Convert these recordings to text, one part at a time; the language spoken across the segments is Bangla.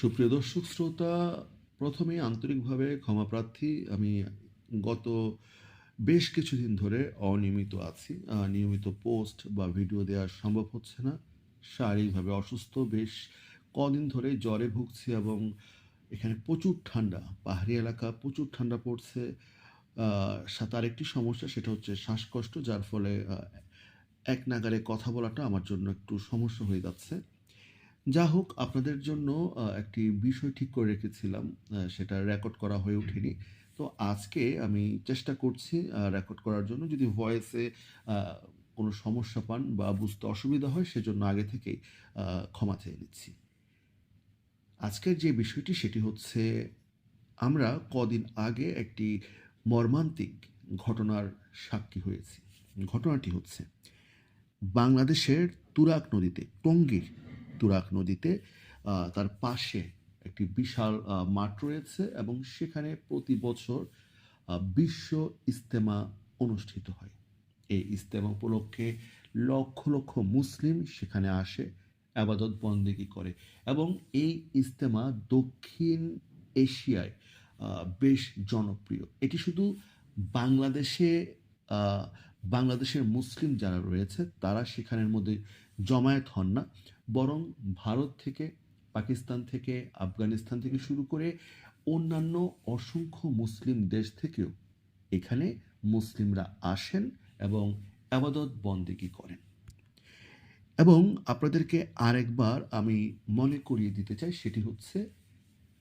সুপ্রিয় দর্শক, শ্রোতা, প্রথমেই আন্তরিকভাবে ক্ষমাপ্রার্থী আমি গত বেশ কিছুদিন ধরে অনিয়মিত আছি। নিয়মিত পোস্ট বা ভিডিও দেওয়া সম্ভব হচ্ছে না। শারীরিকভাবে অসুস্থ, বেশ কদিন ধরে জ্বরে ভুগছি এবং এখানে প্রচুর ঠান্ডা, পাহাড়ি এলাকা প্রচুর ঠান্ডা পড়ছে। সাথে আরেকটি সমস্যা, সেটা হচ্ছে শ্বাসকষ্ট, যার ফলে এক নাগারে কথা বলাটা আমার জন্য একটু সমস্যা হয়ে যাচ্ছে। যা হোক আপনাদের জন্য একটি বিষয় ঠিক করে রেখেছিলাম সেটা রেকর্ড করা হয়ে ওঠেনি। তো আজকে আমি চেষ্টা করছি রেকর্ড করার জন্য। যদি ভয়েসে কোনো সমস্যা পান বা বুঝতে অসুবিধা হয় সেজন্য আগে থেকেই ক্ষমা চেয়ে নিচ্ছি। আজকের যে বিষয়টি সেটি হচ্ছে আমরা কদিন আগে একটি মর্মান্তিক ঘটনার সাক্ষী হয়েছি। ঘটনাটি হচ্ছে বাংলাদেশের তুরাক নদীতে টঙ্গীর তুরাক নদীতে তার পাশে একটি বিশাল মাঠ রয়েছে এবং সেখানে প্রতি বছর বিশ্ব ইস্তেমা অনুষ্ঠিত হয়। এই ইস্তেমা উপলক্ষে লক্ষ লক্ষ মুসলিম সেখানে আসে, আবাদত বন্দেগি করে এবং এই ইস্তেমা দক্ষিণ এশিয়ায় বেশ জনপ্রিয়। এটি শুধু বাংলাদেশে বাংলাদেশের মুসলিম যারা রয়েছে, তারা সেখানের মধ্যে জমায়েত হন না। বরং ভারত থেকে, পাকিস্তান থেকে, আফগানিস্তান থেকে শুরু করে অন্যান্য অসংখ্য মুসলিম দেশ থেকেও এখানে মুসলিমরা আসেন এবং আবাদত বন্দেগি করেন। এবং আপনাদেরকে আরেকবার আমি মনে করিয়ে দিতে চাই, সেটি হচ্ছে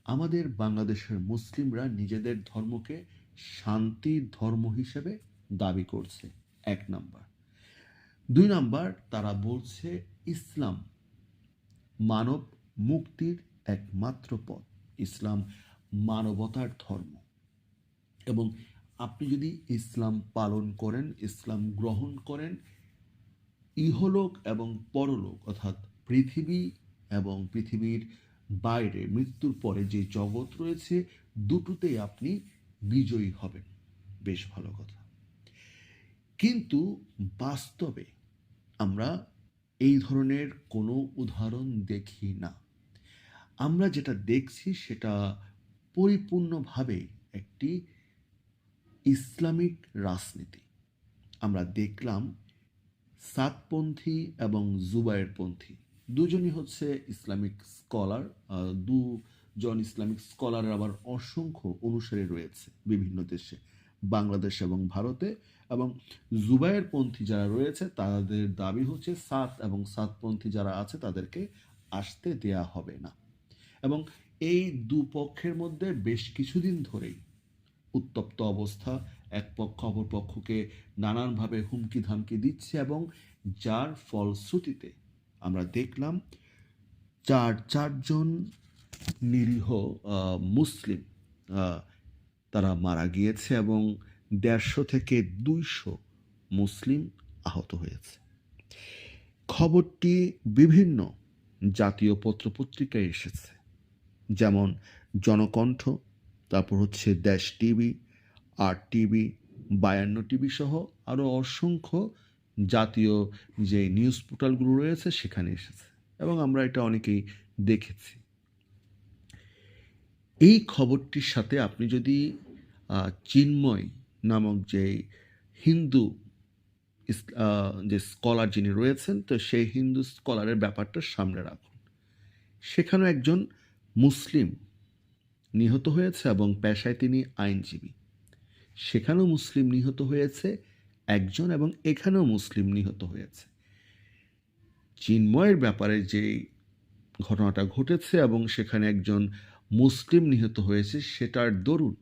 আমাদের বাংলাদেশের মুসলিমরা নিজেদের ধর্মকে শান্তির ধর্ম হিসেবে দাবি করছে। এক নাম্বার। দুই নাম্বার, তারা বলছে ইসলাম মানব মুক্তির একমাত্র পথ। ইসলাম মানবতার ধর্ম। এবং আপনি যদি ইসলাম পালন করেন, ইসলাম গ্রহণ করেন, ইহলোক এবং পরলোক, অর্থাৎ পৃথিবী এবং পৃথিবীর বাইরে মৃত্যুর পরে যে জগৎ রয়েছে, দুটোতেই আপনি বিজয়ী হবেন। বেশ ভালো কথা। কিন্তু বাস্তবে আমরা এই ধরনের কোনো উদাহরণ দেখি না। আমরা যেটা দেখছি সেটা পরিপূর্ণভাবে একটি ইসলামিক রাজনীতি। আমরা দেখলাম সাতপন্থী এবং জুবায়েরপন্থী দুজনই হচ্ছে ইসলামিক স্কলার দুজন ইসলামিক স্কলারের আবার অসংখ্য অনুসারী রয়েছে বিভিন্ন দেশে, বাংলাদেশ এবং ভারতে। এবং জুবায়েরপন্থী যারা রয়েছে, তাদের দাবি হচ্ছে সাত এবং সাতপন্থী যারা আছে, তাদেরকে আসতে দেয়া হবে না। এবং এই দুপক্ষের মধ্যে বেশ কিছুদিন ধরেই উত্তপ্ত অবস্থা। এক পক্ষ অপর পক্ষকে নানানভাবে হুমকি ধামকি দিচ্ছে এবং যার ফলশ্রুতিতে আমরা দেখলাম চার চারজন নিরীহ মুসলিম তারা মারা গিয়েছে এবং দেড়শো থেকে দুইশো মুসলিম আহত হয়েছে। খবরটি বিভিন্ন জাতীয় পত্রপত্রিকায় এসেছে। যেমন জনকণ্ঠ, তারপর হচ্ছে Desh TV, R TV, Bayanno TV সহ আরও অসংখ্য জাতীয় যে নিউজ পোর্টালগুলো রয়েছে সেখানে এসেছে এবং আমরা এটা অনেকেই দেখেছি। এই খবরটির সাথে আপনি যদি চিন্ময় নামক যে হিন্দু যে স্কলার যিনি রয়েছেন, তো সেই হিন্দু স্কলারের ব্যাপারটা সামনে রাখুন। সেখানেও একজন মুসলিম নিহত হয়েছে এবং পেশায় তিনি আইনজীবী। সেখানেও মুসলিম নিহত হয়েছে একজন এবং এখানেও মুসলিম নিহত হয়েছে। চিন্ময়ের ব্যাপারে যে ঘটনাটা ঘটেছে এবং সেখানে একজন মুসলিম নিহত হয়েছে, সেটার দরুন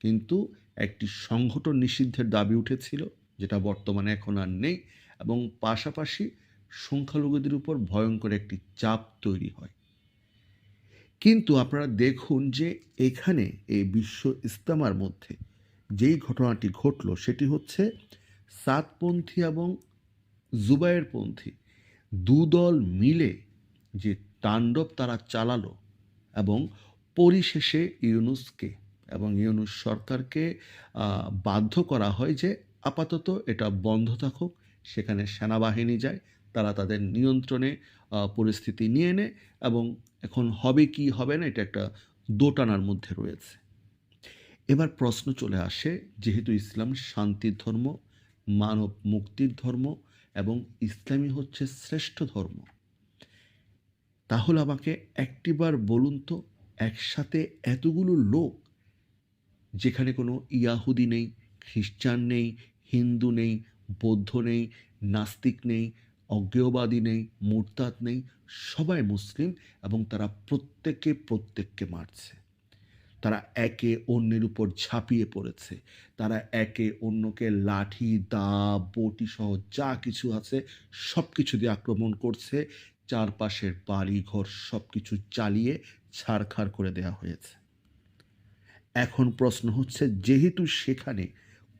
কিন্তু একটি সংগঠন নিষিদ্ধের দাবি উঠেছিল, যেটা বর্তমানে এখন আর নেই, এবং পাশাপাশি সংখ্যালঘুদের উপর ভয়ঙ্কর একটি চাপ তৈরি হয়। কিন্তু আপনারা দেখুন যে এখানে এই বিশ্ব ইস্তেমার মধ্যে যেই ঘটনাটি ঘটল, সেটি হচ্ছে সাতপন্থী এবং জুবায়েরপন্থী দুদল মিলে যে তাণ্ডব তারা চালালো এবং পরিশেষে ইউনুসকে এবং ইউনুস সরকারকে বাধ্য করা হয় যে আপাতত এটা বন্ধ থাকুক, সেখানে সেনাবাহিনী যায়, তারা তাদের নিয়ন্ত্রণে পরিস্থিতি নিয়ে নে এবং এখন হবে কি হবে না এটা একটা দোটানার মধ্যে রয়েছে। এবার প্রশ্ন চলে আসে, যেহেতু ইসলাম শান্তির ধর্ম, মানব মুক্তির ধর্ম এবং ইসলামই হচ্ছে শ্রেষ্ঠ ধর্ম, তাহলে আমাকে একটিবার বলুন তো, একসাথে এতগুলো লোক যেখানে কোনো ইয়াহুদি নেই, খ্রিস্টান নেই, হিন্দু নেই, বৌদ্ধ নেই, নাস্তিক নেই, অজ্ঞেয়বাদী নেই, মুরতাদ নেই, সবাই মুসলিম এবং তারা প্রত্যেকে প্রত্যেককে মারছে। তারা একে অন্যের উপর ঝাঁপিয়ে পড়েছে। তারা একে অন্যকে লাঠি, দা, বটি সহ যা কিছু আছে সব কিছু দিয়ে আক্রমণ করছে। চারপাশের বাড়ি ঘর সব কিছু চালিয়ে ছাড়খাড় করে দেওয়া হয়েছে। এখন প্রশ্ন হচ্ছে, যেহেতু সেখানে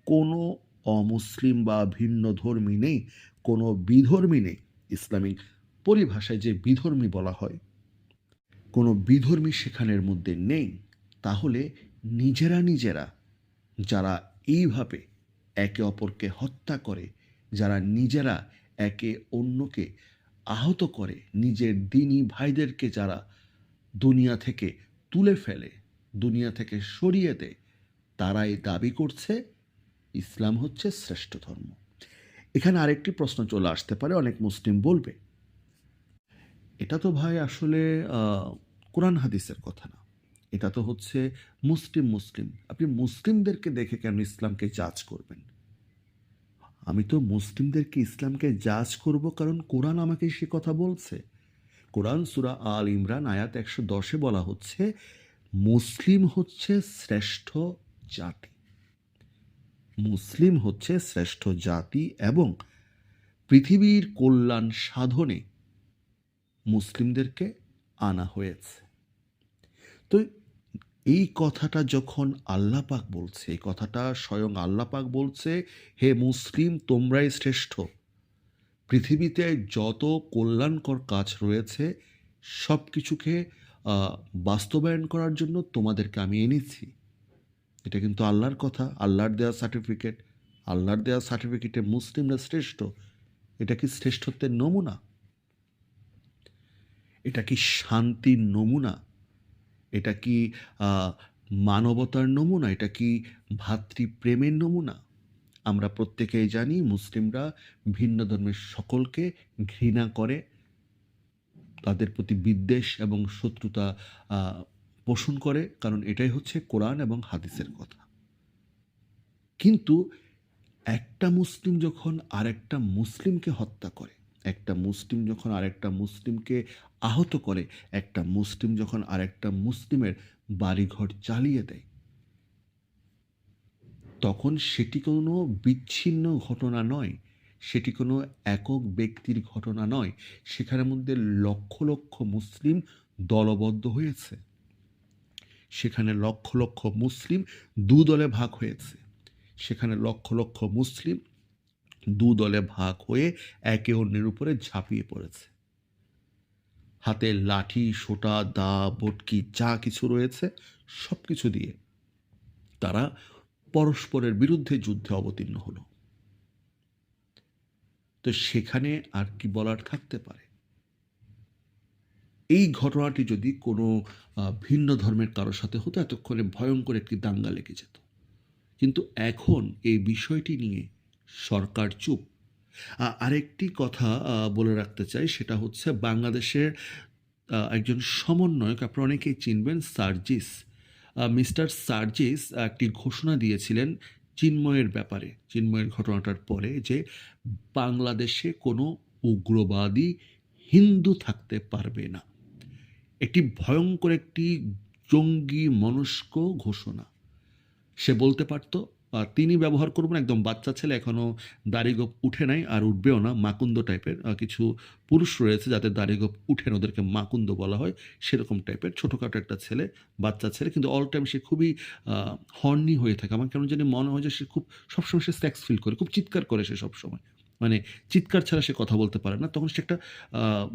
কোনো অমুসলিম বা ভিন্ন ধর্মী নেই, কোনো বিধর্মী নেই, ইসলামিক পরিভাষায় যে বিধর্মী বলা হয়, কোনো বিধর্মী সেখানের মধ্যে নেই, তাহলে নিজেরা নিজেরা যারা এইভাবে একে অপরকে হত্যা করে, যারা নিজেরা একে অন্যকে আহত করে, নিজের দিনী ভাইদেরকে যারা দুনিয়া থেকে তুলে ফেলে দুনিয়া থেকে সরিয়ে দেয় তারাই দাবি করছে, ইসলাম হচ্ছে শ্রেষ্ঠ ধর্ম। এখানে আরেকটি প্রশ্ন চলে আসতে পারে, অনেক মুসলিম বলবে। এটা তো ভাই আসলে কোরআন হাদিসের কথা না। এটা তো হচ্ছে মুসলিম মুসলিম। আপনি মুসলিমদেরকে দেখে কেন ইসলামকে জাজ করবেন? আমি তো মুসলিমদেরকে ইসলামকে জাজ করব কারণ কোরআন আমাকে সে কথা বলছে। কোরআন সুরা আল ইমরান আয়াত একশো দশে বলা হচ্ছে মুসলিম হচ্ছে শ্রেষ্ঠ জাতি। মুসলিম হচ্ছে শ্রেষ্ঠ জাতি এবং পৃথিবীর কল্যাণ সাধনে মুসলিমদেরকে আনা হয়েছে। তো এই কথাটা যখন আল্লাহ পাক বলছে, এই কথাটা স্বয়ং আল্লাহ পাক বলছে, হে মুসলিম, তোমরাই শ্রেষ্ঠ। পৃথিবীতে যত কল্যাণকর কাজ রয়েছে সব কিছুকে বাস্তবায়ন করার জন্য তোমাদেরকে আমি এনেছি। এটা কিন্তু আল্লাহর কথা, আল্লাহর দেওয়া সার্টিফিকেট আল্লাহর দেওয়া সার্টিফিকেটে মুসলিমরা শ্রেষ্ঠ। এটা কি শ্রেষ্ঠত্বের নমুনা? এটা কি শান্তির নমুনা? এটা কি মানবতার নমুনা? এটা কি ভাতৃপ্রেমের নমুনা? আমরা প্রত্যেকেই জানি মুসলিমরা ভিন্ন ধর্মের সকলকে ঘৃণা করে তাদের প্রতি বিদ্বেষ এবং শত্রুতা পোষণ করে, কারণ এটাই হচ্ছে কোরআন এবং হাদিসের কথা। কিন্তু একটা মুসলিম যখন আরেকটা মুসলিমকে হত্যা করে, একটা মুসলিম যখন আরেকটা মুসলিমকে আহত করে, একটা মুসলিম যখন আরেকটা মুসলিমের বাড়িঘর চালিয়ে দেয়, তখন সেটি কোনো বিচ্ছিন্ন ঘটনা নয়। সেটি কোনো একক ব্যক্তির ঘটনা নয়। সেখানের মধ্যে লক্ষ লক্ষ মুসলিম দলবদ্ধ হয়েছে। সেখানে লক্ষ লক্ষ মুসলিম দু দলে ভাগ হয়েছে। সেখানে লক্ষ লক্ষ মুসলিম দু দলে ভাগ হয়ে একে অন্যের উপরে ঝাঁপিয়ে পড়েছে। হাতে লাঠি, সোটা, দা, বটকি যা কিছু রয়েছে সব কিছু দিয়ে তারা পরস্পরের বিরুদ্ধে যুদ্ধে অবতীর্ণ হলো। তো সেখানে আর কি বলার থাকতে পারে? এই ঘটনাটি যদি কোনো ভিন্ন ধর্মের কারোর সাথে হতো, এতক্ষণে ভয়ঙ্কর একটি দাঙ্গা লেগে যেত। কিন্তু এখন এই বিষয়টি নিয়ে সরকার চুপ। আরেকটি কথা বলে রাখতে চাই, সেটা হচ্ছে বাংলাদেশের একজন সমন্বয়ক, আপনারা অনেকেই চিনবেন, সার্জিস। মিস্টার সার্জিস একটি ঘোষণা দিয়েছিলেন চিন্ময়ের ব্যাপারে, চিন্ময়ের ঘটনাটার পরে যে বাংলাদেশে কোনো উগ্রবাদী হিন্দু থাকতে পারবে না। একটি ভয়ঙ্কর একটি জঙ্গি মনস্ক ঘোষণা। সে বলতে পারতো তিনি ব্যবহার করবেন একদম বাচ্চা ছেলে এখনও দাড়িগোপ উঠে নাই আর উঠবেও না, মাকুন্দ টাইপের কিছু পুরুষ রয়েছে যাদের দাড়িগোপ উঠেন ওদেরকে মাকুন্দ বলা হয়, সেরকম টাইপের, ছোটোখাটো একটা ছেলে, বাচ্চা ছেলে, কিন্তু অল টাইম সে খুবই হর্নি হয়ে থাকে। আমার কেন জানি মনে হয় যে সে খুব, সবসময় সে সেক্স ফিল করে, খুব চিৎকার করে সে সবসময়। মানে চিৎকার ছাড়া সে কথা বলতে পারে না। তখন সে একটা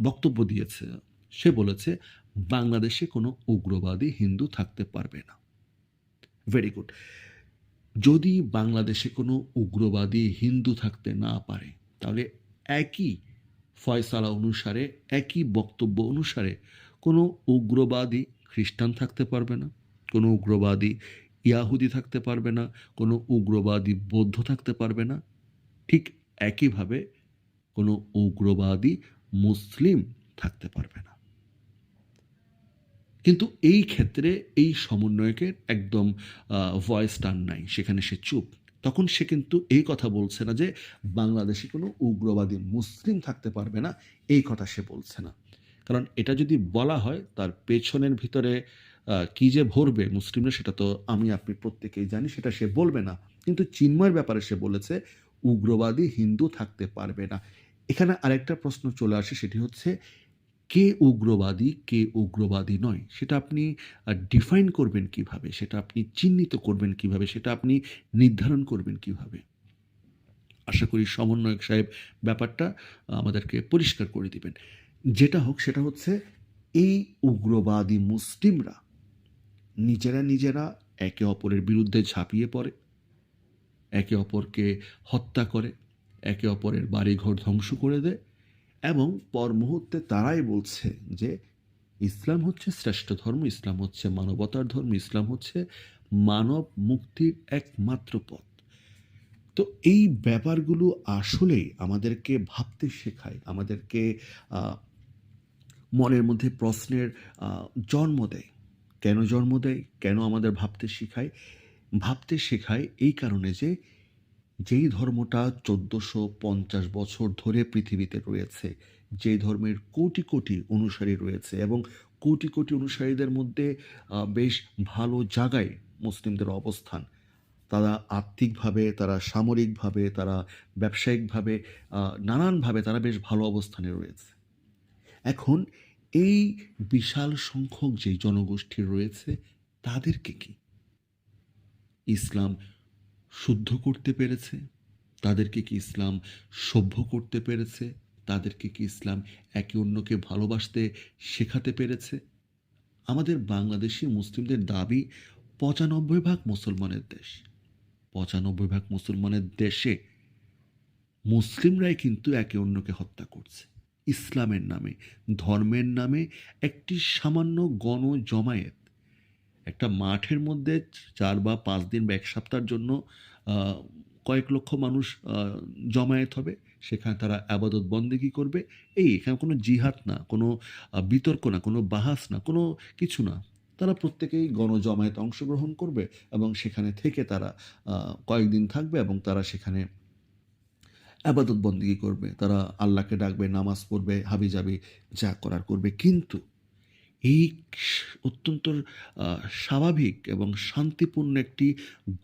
বক্তব্য দিয়েছে। সে বলেছে, বাংলাদেশে কোনো উগ্রবাদী হিন্দু থাকতে পারবে না। ভেরি গুড যদি বাংলাদেশে কোনো উগ্রবাদী হিন্দু থাকতে না পারে, তাহলে একই ফয়সালা অনুসারে, একই বক্তব্য অনুসারে কোনো উগ্রবাদী খ্রিস্টান থাকতে পারবে না, কোনো উগ্রবাদী ইয়াহুদি থাকতে পারবে না, কোনো উগ্রবাদী বৌদ্ধ থাকতে পারবে না। ঠিক একইভাবে কোনো উগ্রবাদী মুসলিম থাকতে পারবে না। কিন্তু এই ক্ষেত্রে এই সমন্বয়কের একদম ভয়েস টান নাই। সেখানে সে চুপ। তখন সে কিন্তু এই কথা বলছে না যে বাংলাদেশে কোনো উগ্রবাদী মুসলিম থাকতে পারবে না, এই কথা সে বলছে না। কারণ এটা যদি বলা হয়, তার পেছনের ভিতরে কি যে ভরবে মুসলিমরা সেটা তো আমি, আপনি প্রত্যেকেই জানি, সেটা সে বলবে না। কিন্তু চিন্ময়ের ব্যাপারে সে বলেছে, উগ্রবাদী হিন্দু থাকতে পারবে না। এখানে আরেকটা প্রশ্ন চলে আসে, সেটি হচ্ছে কে উগ্রবাদী কে উগ্রবাদী নয়, সেটা আপনি ডিফাইন করবেন কীভাবে, সেটা আপনি চিহ্নিত করবেন কীভাবে, সেটা আপনি নির্ধারণ করবেন কীভাবে। আশা করি সমন্বয়ক সাহেব ব্যাপারটা আমাদেরকে পরিষ্কার করে দিবেন। যেটা হোক, সেটা হচ্ছে এই উগ্রবাদী মুসলিমরা নিজেরা নিজেরা একে অপরের বিরুদ্ধে ঝাঁপিয়ে পড়ে, একে অপরকে হত্যা করে, একে অপরের বাড়িঘর ধ্বংস করে দেয় এবং পর মুহূর্তে তারাই বলছে যে ইসলাম হচ্ছে শ্রেষ্ঠ ধর্ম, ইসলাম হচ্ছে মানবতার ধর্ম, ইসলাম হচ্ছে মানব মুক্তির একমাত্র পথ। তো এই ব্যাপারগুলো আসলেই আমাদেরকে ভাবতে শেখায়, আমাদেরকে মনের মধ্যে প্রশ্নের জন্ম দেয়। কেন জন্ম দেয়? কেন আমাদের ভাবতে শেখায়? ভাবতে শেখায় এই কারণে যে যেই ধর্মটা চোদ্দোশো পঞ্চাশ বছর ধরে পৃথিবীতে রয়েছে, যেই ধর্মের কোটি কোটি অনুসারী রয়েছে এবং কোটি কোটি অনুসারীদের মধ্যে বেশ ভালো জায়গায় মুসলিমদের অবস্থান। তারা আর্থিকভাবে, তারা সামরিকভাবে, তারা ব্যবসায়িকভাবে নানানভাবে তারা বেশ ভালো অবস্থানে রয়েছে। এখন এই বিশাল সংখ্যক যে জনগোষ্ঠী রয়েছে, তাদেরকে কি? ইসলাম শুদ্ধ করতে পেরেছে, তাদেরকে কি ইসলাম সভ্য করতে পেরেছে, তাদেরকে কি ইসলাম একে অন্যকে ভালোবাসতে শেখাতে পেরেছে? আমাদের বাংলাদেশি মুসলিমদের দাবি পঁচানব্বই ভাগ মুসলমানের দেশ। পঁচানব্বই ভাগ মুসলমানের দেশে মুসলিমরাই কিন্তু একে অন্যকে হত্যা করছে। ইসলামের নামে, ধর্মের নামে একটি সামান্য গণ জমায়েত একটা মাঠের মধ্যে চার বা পাঁচ দিন বা এক সপ্তাহের জন্য কয়েক লক্ষ মানুষ জমায়েত হবে। সেখানে তারা আবাদত বন্দেগি করবে। এই এখানে কোনো জিহাদ না, কোনো বিতর্ক না, কোনো বাহাস না, কোনো কিছু না। তারা প্রত্যেকেই গণজমায়েত অংশগ্রহণ করবে এবং সেখানে থেকে তারা কয়েকদিন থাকবে এবং তারা সেখানে আবাদত করবে। তারা আল্লাহকে ডাকবে, নামাজ পড়বে হাবি যাবি যা করার করবে। কিন্তু এই অত্যন্ত স্বাভাবিক এবং শান্তিপূর্ণ একটি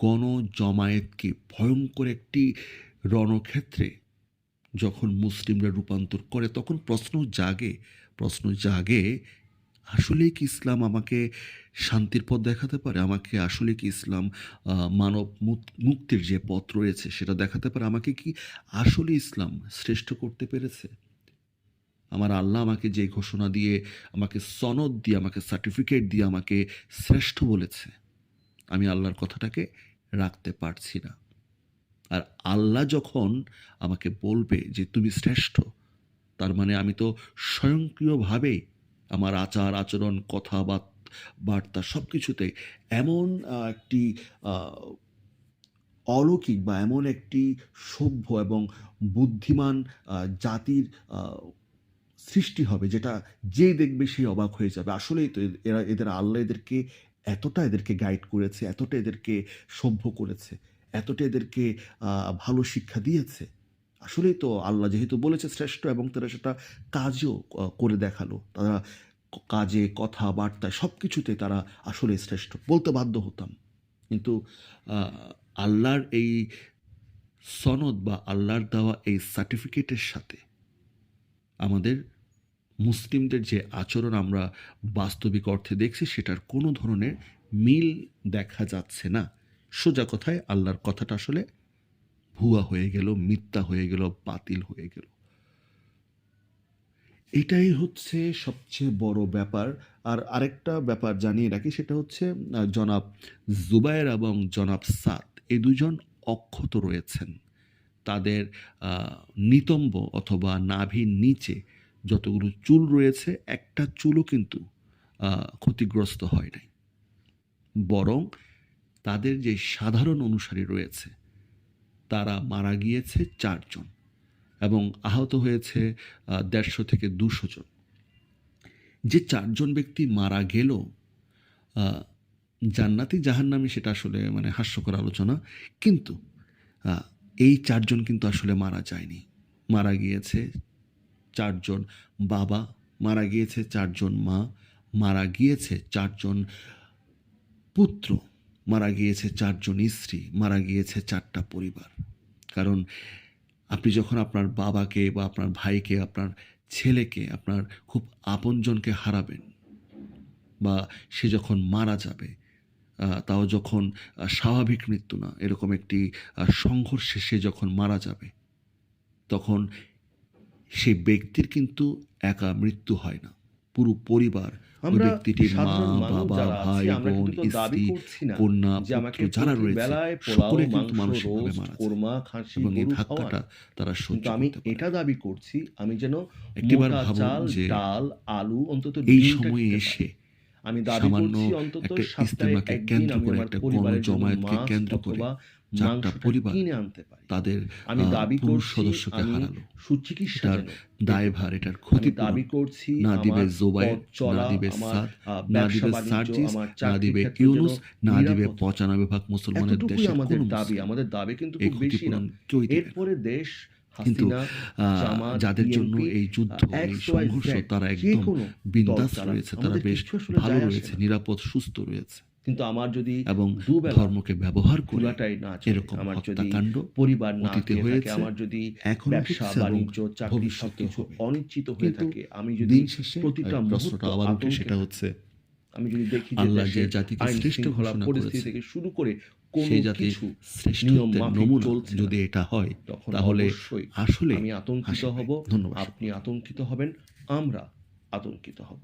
গণজমায়েতকে ভয়ঙ্কর একটি রণক্ষেত্রে যখন মুসলিমরা রূপান্তর করে, তখন প্রশ্ন জাগে প্রশ্ন জাগে, আসলে কি ইসলাম আমাকে শান্তির পথ দেখাতে পারে? আমাকে আসলে কি ইসলাম মানব মুক্তির যে পথ রয়েছে সেটা দেখাতে পারে? আমাকে কি আসলে ইসলাম শ্রেষ্ঠ করতে পেরেছে? আমার আল্লাহ আমাকে যে ঘোষণা দিয়ে, আমাকে সনদ দিয়ে, আমাকে সার্টিফিকেট দিয়ে আমাকে শ্রেষ্ঠ বলেছে, আমি আল্লাহর কথাটাকে রাখতে পারছি না। আর আল্লাহ যখন আমাকে বলবে যে তুমি শ্রেষ্ঠ, তার মানে আমি তো স্বয়ংক্রিয়ভাবেই আমার আচার, আচরণ কথা বার্তা সব কিছুতে এমন একটি অলৌকিক বা এমন একটি সভ্য এবং বুদ্ধিমান জাতির সৃষ্টি হবে, যেটা যে দেখবে সেই অবাক হয়ে যাবে। আসলেই তো এরা, এদের আল্লাহ এদেরকে এতটা এদেরকে গাইড করেছে, এতটা এদেরকে সভ্য করেছে, এতটা এদেরকে ভালো শিক্ষা দিয়েছে। আসলেই তো আল্লাহ যেহেতু বলেছে শ্রেষ্ঠ এবং তারা সেটা কাজও করে দেখাল। তারা কাজে কথাবার্তায় সব কিছুতে তারা আসলে শ্রেষ্ঠ, বলতে বাধ্য হতাম। কিন্তু আল্লাহর এই সনদ বা আল্লাহর দেওয়া এই সার্টিফিকেটের সাথে আমাদের মুসলিমদের যে আচরণ আমরা বাস্তবিক অর্থে দেখছি, সেটার কোনো ধরনের মিল দেখা যাচ্ছে না। সোজা কথায় আল্লাহর কথাটা আসলে ভুয়া হয়ে গেল, মিথ্যা হয়ে গেল, বাতিল হয়ে গেল। এটাই হচ্ছে সবচেয়ে বড় ব্যাপার। আর আরেকটা ব্যাপার জানিয়ে রাখি, সেটা হচ্ছে জনাব জুবায়ের এবং জনাব সাদ এই দুজন অক্ষত রয়েছেন। তাদের নিতম্ব অথবা নাভির নিচে যতগুলো চুল রয়েছে, একটা চুলও কিন্তু ক্ষতিগ্রস্ত হয় নাই। বরং তাদের যে সাধারণ অনুসারী রয়েছে, তারা মারা গিয়েছে চারজন এবং আহত হয়েছে দেড়শো থেকে দুশো জন। যে চারজন ব্যক্তি মারা গেল জান্নাতি জাহান্নামী সেটা আসলে মানে হাস্যকর আলোচনা। কিন্তু এই চারজন কিন্তু আসলে মারা যায়নি। মারা গিয়েছে চারজন বাবা, মারা গিয়েছে চারজন মা, মারা গিয়েছে চারজন পুত্র, মারা গিয়েছে চারজন স্ত্রী, মারা গিয়েছে চারটা পরিবার। কারণ আপনি যখন আপনার বাবাকে বা আপনার ভাইকে, আপনার ছেলেকে, আপনার খুব আপনজনকে হারাবেন বা সে যখন মারা যাবে, তাও যখন স্বাভাবিক মৃত্যু না, এরকম একটি সংঘর্ষে সে যখন মারা যাবে, তখন সেই ব্যক্তির কিন্তু একা মৃত্যু হয় না। পুরো পরিবার আমরা মা, বাবা, ভাই, বোন, স্ত্রী, কন্যা, পুত্র যারা রয়েছে সকলে কিন্তু মানসিকভাবে মারা যায় এবং এই ধাক্কাটা তারা সহ্য আমি এটা দাবি করছি আমি যেন একটিবার ভাবুন যে ডাল, আলু অন্তত এই সময়ে এসে। আমি দাবি করছি অন্তত সপ্তাহে ইজতেমাকে ১ দিন কেন্দ্র আমি করে আমার একটা পরিবারের জন্য মাছ কেন্দ্র করে অথবা ৪ পরিবার কিনে আনতে পারি। তাদের আমি দাবি করছি সদস্যকে হারালো। সুচিকিৎসা এটার যেন পেতে দায়ভার, এটার ক্ষতিপূরণ দাবি করছি না দিবে পথ না দিবে সাদ, না দিবে সার্জিস, না দিবে ইউনুস, না দিবে। ৯৫ ভাগ মুসলমানের দেশের আমাদের দাবি। আমাদের দাবি কিন্তু খুব বেশি না। এরপরে দেশ কিন্তু যাদের জন্য এই যুদ্ধ, এই সংঘর্ষ তারা একদম বিন্দাস রয়েছে, তারা বেশ ভালো রয়েছে, নিরাপদ, সুস্থ রয়েছে। কিন্তু আমার যদি এবং ধর্মকে ব্যবহার করে এরকম আমার যদি হত্যাকাণ্ড পরিবার না থাকে, হয়েছে, আমার যদি এখনও ব্যবসা, বাণিজ্য, চাকরি সবকিছু অনিশ্চিত হয়ে থাকে, আমি যদি প্রতিটা মুহূর্ত প্রশ্নটা আবার উঠে সেটা হচ্ছে আমি যদি দেখি যে আল্লাহ যে জাতিকে শ্রেষ্ঠ ঘোষণা পরিস্থিতি করেছে, থেকে শুরু করে সেই জাতির শ্রেষ্ঠত্বের নমুনা যদি এটা হয় তাহলে আসলে আমি আতঙ্কিত হব, ধন্যবাদ আপনি আতঙ্কিত হবেন, আমরা আতঙ্কিত হব।